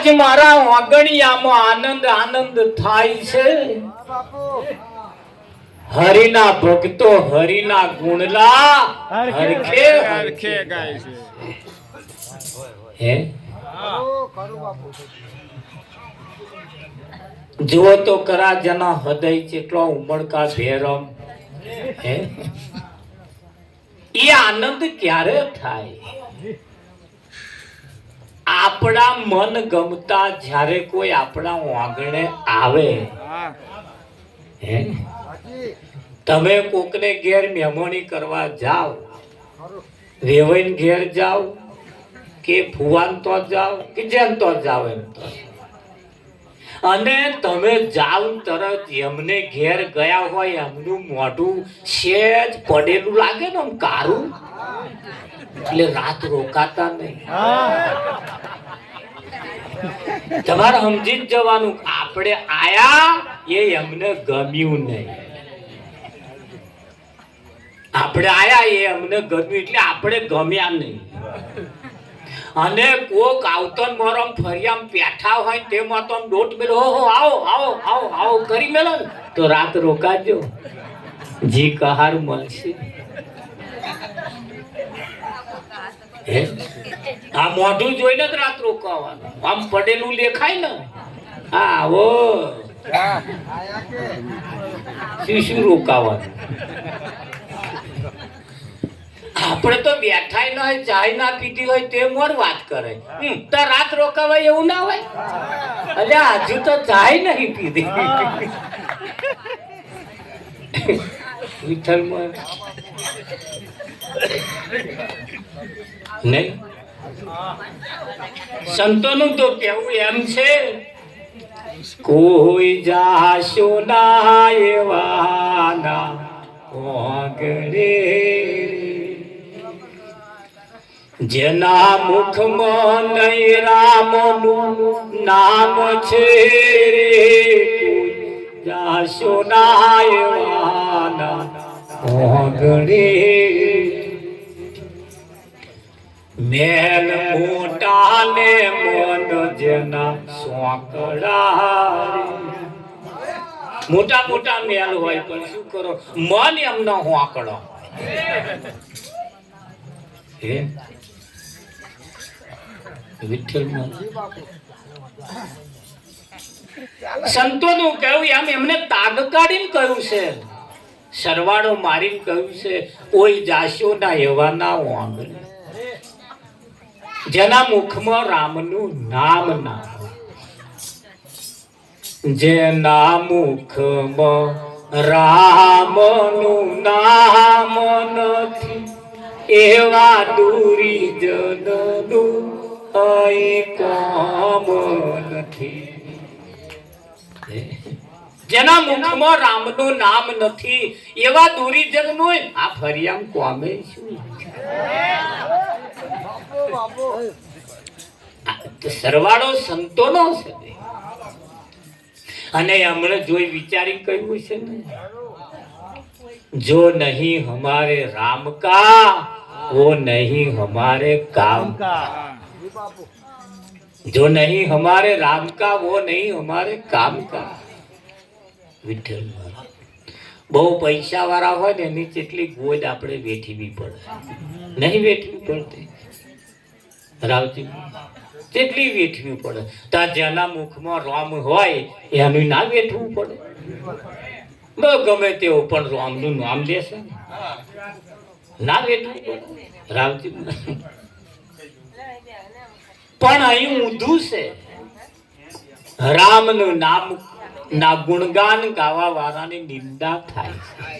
આજ મારા વાગણિયામાં આનંદ આનંદ થાય છે. હરિના ભક્તો હરિના ગુણલા. હરખે હરખે ગાય છે. હે? જુઓ તો કરા જના હૃદય કેટલો ઉમળકા ભેરમ. હે? એ આનંદ ક્યારે થાય? આપણા મન ગમતા જ્યારે કોઈ આપણા વાગણે આવે. તમે કોકને ઘેર મહેમાની કરવા જાઓ, રેવઈન ઘેર જાઓ, કે ફુવાન તો જાઓ, કે જેમ તો જાઓ એમ તો. અને તમે જાઓ તરત એમને ઘેર ગયા હોય એમનું મોઢું સેજ પડેલું લાગે ને આમ કારું. એટલે રાત રોકાતા નહીં. તમારે સમજી જ જવાનું આપણે આયા એ એમને ગમ્યું નહીં. આપણે આયા એ અમને ગમ્યું એટલે આપણે ગમ્યા નહીં. અને કોક આવતો ને મોરમ ફરિયામ પેઠા હોય તો આમ દોટ મેલો. હો આવો આવો આવો આવો કરી મેલો ને. તો રાત રોકાજો. જી કહાર મળશે? આ મોઢું જોઈને જ રાત રોકાવાનું. આમ પડેલું લેખાય ને. હા આવો. શું શું રોકાવાનું? આપણે તો બેઠા ન હોય, ચાય ના પીધી હોય તે મોર વાત કરે. તો રાત રોકાવાય એવું ના હોય? અલ્યા હજુ તો ચાય નહીં પીધી. વિઠ્ઠલ નહીં? સંતોનું તો કેવું એમ છે, કોઈ જાશો ના એવાના ઓગળે જેના મુખમાં નહીં રામનું નામ છે રે. જાશો મેલ મોટા ને મન જેના સોકડા મોટા મોટા મેલ હોય પણ શું કરો? મન એમનો હોંકડો. હે? વિઠ્ઠલ મન સંતોનું કહ્યું એમ એમને તાગ કાઢીને કહ્યું છે. સરવાળો મારીને કહ્યું છે કોઈ જાશો ના એવા ના વાંગણે. જેના મુખમાં રામનું નામ ના. જેના મુખમાં રામનું નામ નથી, એવા દૂરી જનનું જેના મુખમાં રામનું નામ નથી, એવા દુરીજનનું આ ફરિયામ કોમે શું? સરવાળો સંતોનો છે અને હમણે જોઈ વિચારી કહ્યું છે ને, જો નહીં હમારે રામ કા, વો નહીં હમારે કામ કા. जो नहीं हमारे राम का वो नहीं हमारे काम का વિઠ્ઠલ મહારાજ. બહુ પૈસા વાળા હોય ને એની જેટલી ગોદ આપણે વેઠવી પડે નહીં વેઠવી પડતી રાવજી તેટલી વેઠવી પડે ત્યાં જેના મુખમાં રામ હોય એનું ના વેઠવું પડે બહુ ગમે તેવું પણ રામનું નામ લેશે ને. ના વેઠવું પડે રાવજી પણ અહીં ઊંધું છે. રામનું નામ ના ગુણગાન ગાવા વાળાની નિંદા થાય છે.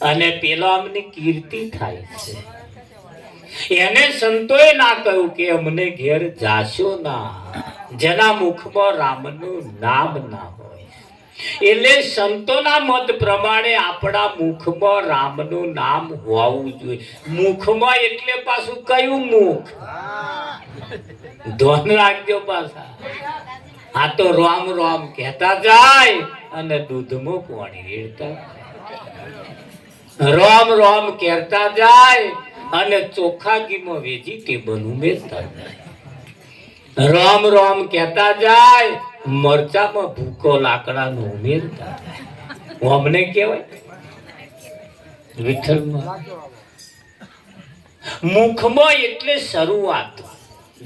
અને પેલો અમને કીર્તિ થાય છે. એને સંતોએ ના કહ્યું કે અમને ઘેર જાશો ના. જેના મુખમાં રામનું નામ ના હોય. એટલે સંતોના મત પ્રમાણે આપણા મુખમાં રામનું નામ હોવું જોઈએ. મુખમાં એટલે પાછું કયું મુખ? ધ્વન રાખજો પાછા. આ તો રોમ રોમ કહેતા જાય અને દૂધમાં પાણી રેડતા રોમ રોમ કહેતા જાય અને ચોખ્ખા ઘીમાં વેજીટેબલ ઉમેરતા જાય. રોમ રોમ કહેતા જાય, મરચામાં ભૂકો લાકડાનો ઉમેરતા જાય. અમને કહેવાય? વિઠ્ઠલમાં. મુખમાં એટલે શરૂઆત.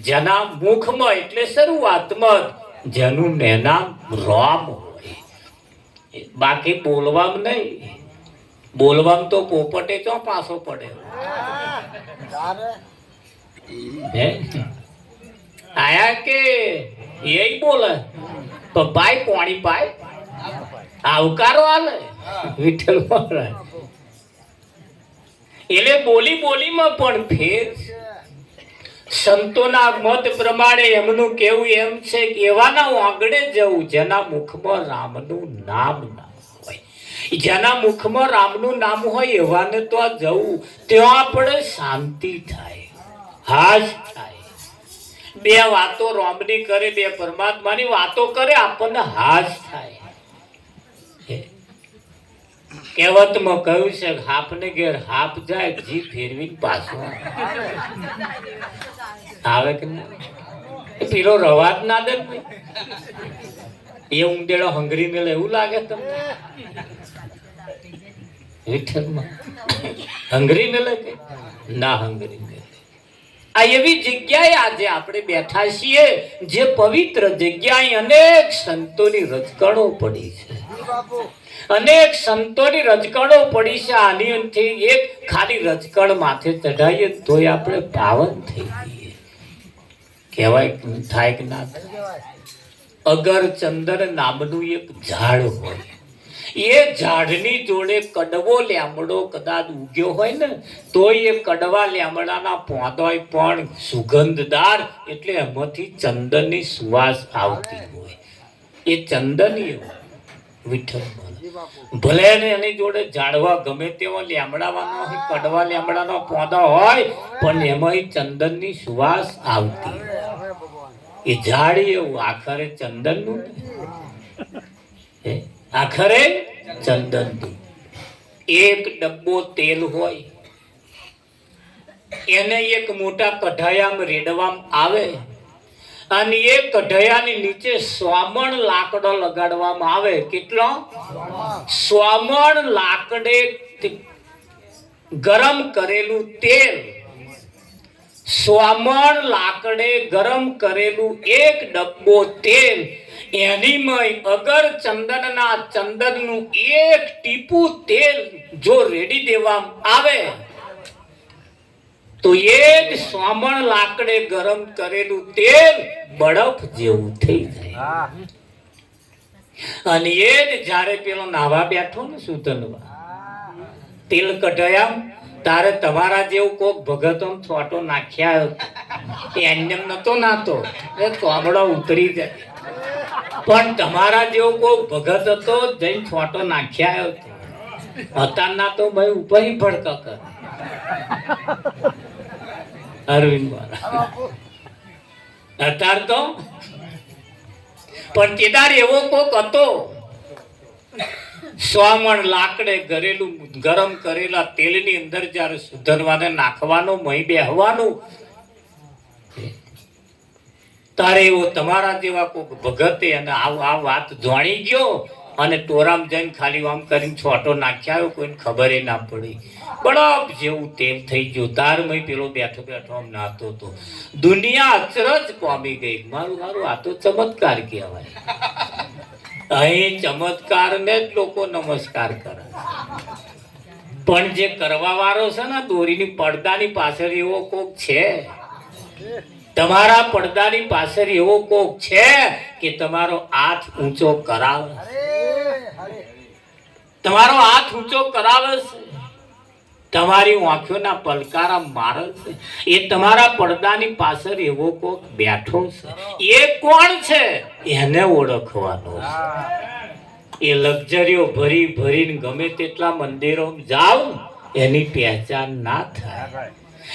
જેના મુખમાં એટલે શરૂઆતમાં જેનું નેનામ રોમ હોય. બાકી બોલવામાં નહીં. બોલવામાં તો પોપટે ચો પાછો પડે આયા કે? એ બોલે. તો ભાઈ પાણી પાય. આવકારો આલે. વિઠ્ઠલ મહારાજ. એટલે બોલી બોલીમાં પણ ફેર છે. સંતોના મત પ્રમાણે એમનું કેવું એમ છે કે એવાના આંગણે જવું જેના મુખમાં રામનું નામ ના હોય. જેના મુખમાં રામનું નામ હોય એવાને તો આ જવું, ત્યાં આપણે શાંતિ થાય, હાશ થાય. બે વાતો રોમની કરે, બે પરમાત્માની વાતો કરે, આપણને હાશ થાય. હે. કહેવતમાં કહ્યું છે કે હાપને ઘેર હાફ જાય, જી ફેરવીને પાછો આવે. કે ના? પેલો રવાજ ના દે એ ઊંધેડો હંગરી મેળે એવું લાગે તમને? હંગરી મેળે કે? ના, હંગરી મેલે. આ એવી જગ્યાએ આજે આપણે બેઠા છીએ જે પવિત્ર જગ્યાએ અનેક સંતોની રજકણો પડી છે. અનેક સંતોની રજકણો પડી છે. આની અંતે એક ખાલી રજકણ માથે ચઢાઈએ તોય આપણે પાવન થઈ જઈએ કહેવાય થાય કે ના અગર ચંદન નામનું એક ઝાડ હોય, એ ઝાડની જોડે કડવો લેમડો કદાચ ઉગ્યો હોય ને, તો એ કડવા લેમડાના પોંદોય પણ સુગંધદાર એટલે એમાંથી ચંદનની સુવાસ આવતી હોય. એ ચંદનીય વિઠ્ઠલ ભલે. એની જોડે ઝાડવા ગમે તેવા લેમડાવાનો કડવા લેમડાનો પોદો હોય, પણ એમાં ચંદનની સુવાસ આવતી. એ ઝાડ એવું, આખરે ચંદનનું ને. આખરે ચંદનનું એક ડબ્બો તેલ હોય, એને એક મોટા કઢાયામાં રેડવામાં આવે, અને એ કઢાયાની નીચે સ્વામણ લાકડો લગાડવામાં આવે. કેટલો? સ્વામણ લાકડે ગરમ કરેલું તેલ સ્વામણ લાકડે ગરમ કરેલું એક ડબ્બો તેલ એનીમય અગર ચંદનના ચંદનનું એક ટીપું તેલ જો રેડી દેવામાં આવે તો એ જ સ્વામણ લાકડે ગરમ કરેલું તેલ બરફ જેવું થઈ જાય. અને એ જ જ્યારે પેલો નાવા બેઠો ને સુતનવા તેલ કઢાયા તારે તમારા જેવું કોક ભગતો છોટો નાખ્યા એમને નતો નાતો. એ ચોબડો ઉતરી જાય. પણ તમારા જેવો કોક ભગત હતો જઈને છોટો નાખ્યા હતો. તો ભાઈ ઉપર ભડકા કરે. અરવિંદ અત્યાર તો? પણ કેદાર એવો કોક હતો? સ્વામણ લાકડે ઘરેલું ગરમ કરેલા તેલની અંદર જ્યારે સુધરવાને નાખવાનું, મહી બેહવાનું. તારે એવો તમારા જેવા કોઈ ભગતે અને આ વાત જાણી ગયો અને ટોરામ જઈને ખાલી આમ કરીને છોટો નાખ્યા કોઈને ખબર ના પડી. બળપ જેવું તેમ થઈ ગયું. તારમય પેલો બેઠો બેઠો આમ નાતો હતો દુનિયા અચરજ પામી ગઈ. મારું મારું આ તો ચમત્કાર કહેવાય. અહીં ચમત્કારને જ લોકો નમસ્કાર કરે. પણ જે કરવા વાળો છે ને, દોરીની પડદાની પાછળ એવો કોક છે? તમારા પડદાની પાછળ એવો કોક છે કે તમારો હાથ ઊંચો કરાવે? તમારો હાથ ઊંચો કરાવે છે? તમારી આંખોના પલકારા છે. એ તમારા પડદાની પાછળ એવો કોક બેઠો છે. એ કોણ છે? એને ઓળખવાનો એ લક્ઝરીઓ ભરી ભરીને ગમે તેટલા મંદિરો જાઓ એની પહેચાન ના થાય.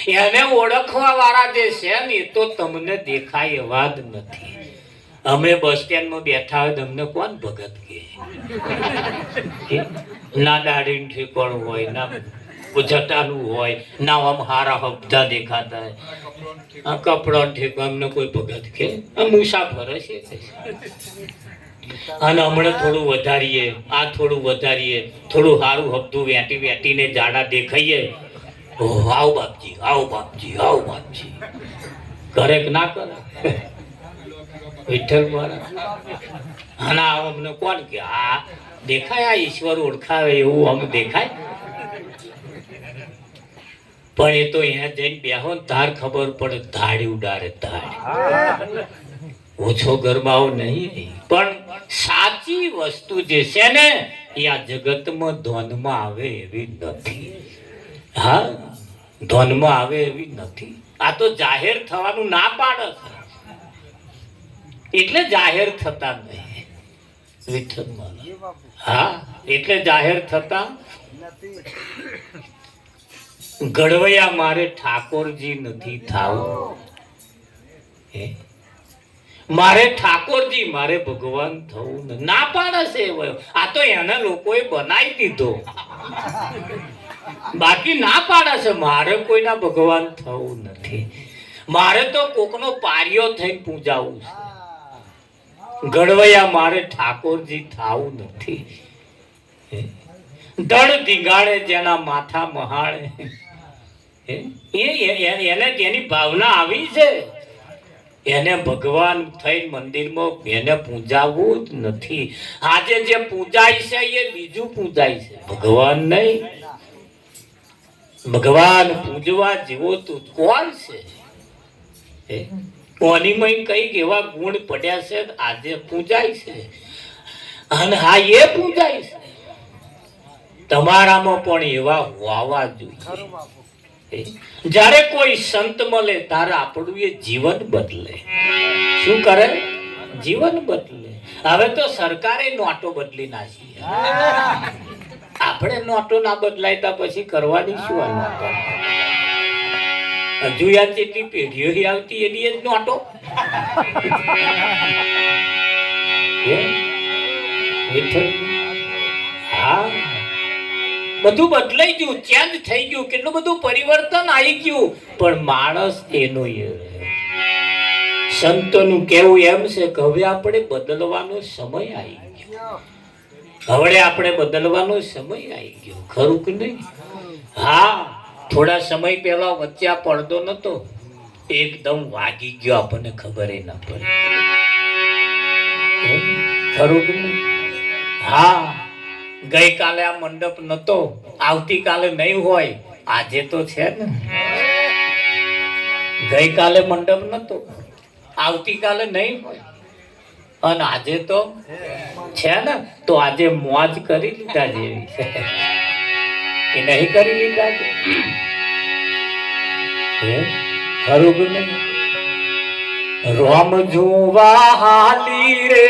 એને ઓળખવા વાળા જે છે ને, એ તો તમને દેખાય એવા જ નથી. અમે બસ સ્ટેન્ડમાં બેઠા હોય તો અમને કોણ ભગત કે ના દાઢી ઠેકોણ હોય, ના જટાનું હોય, ના આમ હારા હપ્તા દેખાતા હોય. આ કપડાં ઠેક, અમને કોઈ ભગત કે? આ મુસાફર છે અને હમણાં થોડું વધારીએ, આ થોડું વધારીએ, થોડું સારું હપ્તું વેટી વેટીને જાડા દેખાઈએ. આવ બાપજી આવ બાપજી આવ બાપજી. કરે ના કરે? વિઠ્ઠલ મારા. અને આવ અમને કોણ કે? આ દેખાય, આ ઈશ્વર ઓળખાવે એવું આમ દેખાય? પણ એ તો અહીંયા જઈને બેહો ને, તાર ખબર પડે ધાડી ઉડાડે ધાડી. ઓછો ગરબાઓ નહીં પણ સાચી વસ્તુ જે છે ને, એ આ જગતમાં ધોનમાં આવે એવી નથી. હા? ધોનમાં આવે એવી નથી. આ તો જાહેર થવાનું ના પાડે એટલે જાહેર થતા નહીં. વિઠ્ઠલ હા? એટલે જાહેર થતા ઘડવૈયા મારે ઠાકોરજી નથી થાવું? મારે ઠાકોરજી, મારે ભગવાન થવું ના પાડે છે આ તો એના લોકોએ બનાવી દીધો. બાકી ના પાડે છે. મારે કોઈના ભગવાન થવું નથી. મારે તો કોકનો પારિયો થઈને પૂજાવું છે. ઘડવૈયા મારે ઠાકોરજી થાવું નથી. દળ ધીંગાડે જેના માથા મહાળે? એને તેની ભાવના આવી છે. એને ભગવાન થઈ મંદિરમાં એને પૂજાવવું જ નથી. આજે જે પૂજાય છે, એ બીજું પૂજાય છે. ભગવાન નહીં. ભગવાન પૂજવા જેવો તું કોણ છે? કોનીમાં કંઈક એવા ગુણ પડ્યા છે આજે પૂજાય છે? અને હા, એ પૂજાય છે. તમારામાં પણ એવા હોવા જોઈએ? જ્યારે કોઈ સંત મળે ત્યારે આપણું એ જીવન બદલે. શું કરે? જીવન બદલે. હવે તો સરકારે નોટો બદલી નાખી. આપણે નોટો ના બદલાય તો પછી કરવાની શું હજુ યાર જેટલી પેઢીઓ આવતી, એની જ નોટો. હે? બધું બદલાઈ ગયું ચેન્જ થઈ ગયું, કેટલું બધું પરિવર્તન આવી ગયું. પણ માણસ એનો સંતોનું કેવું એમ છે કે હવે આપણે બદલવાનો સમય આવી ગયો. હવે આપણે બદલવાનો સમય આવી ગયો, ખરું કે નહીં? હા, થોડા સમય પહેલા વચ્ચે આ પડદો નતો, એકદમ વાગી ગયો આપણને ખબર ના પડી? ખરું કે નહીં? હા. ગઈકાલે આ મંડપ નતો, આવતીકાલે નહીં હોય, આજે તો છે ને. ગઈકાલે મંડપ નતો, આવતીકાલે નહીં હોય. અને આજે તો છે ને, તો આજે મોજ કરી લીધા જેવી છે. એ નહીં કરી લીધા છે? ખરું નહીં રોમ જોવા હાલી રે.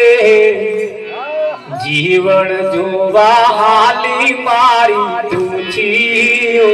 જીવન જોવા હાલી મારી તુછી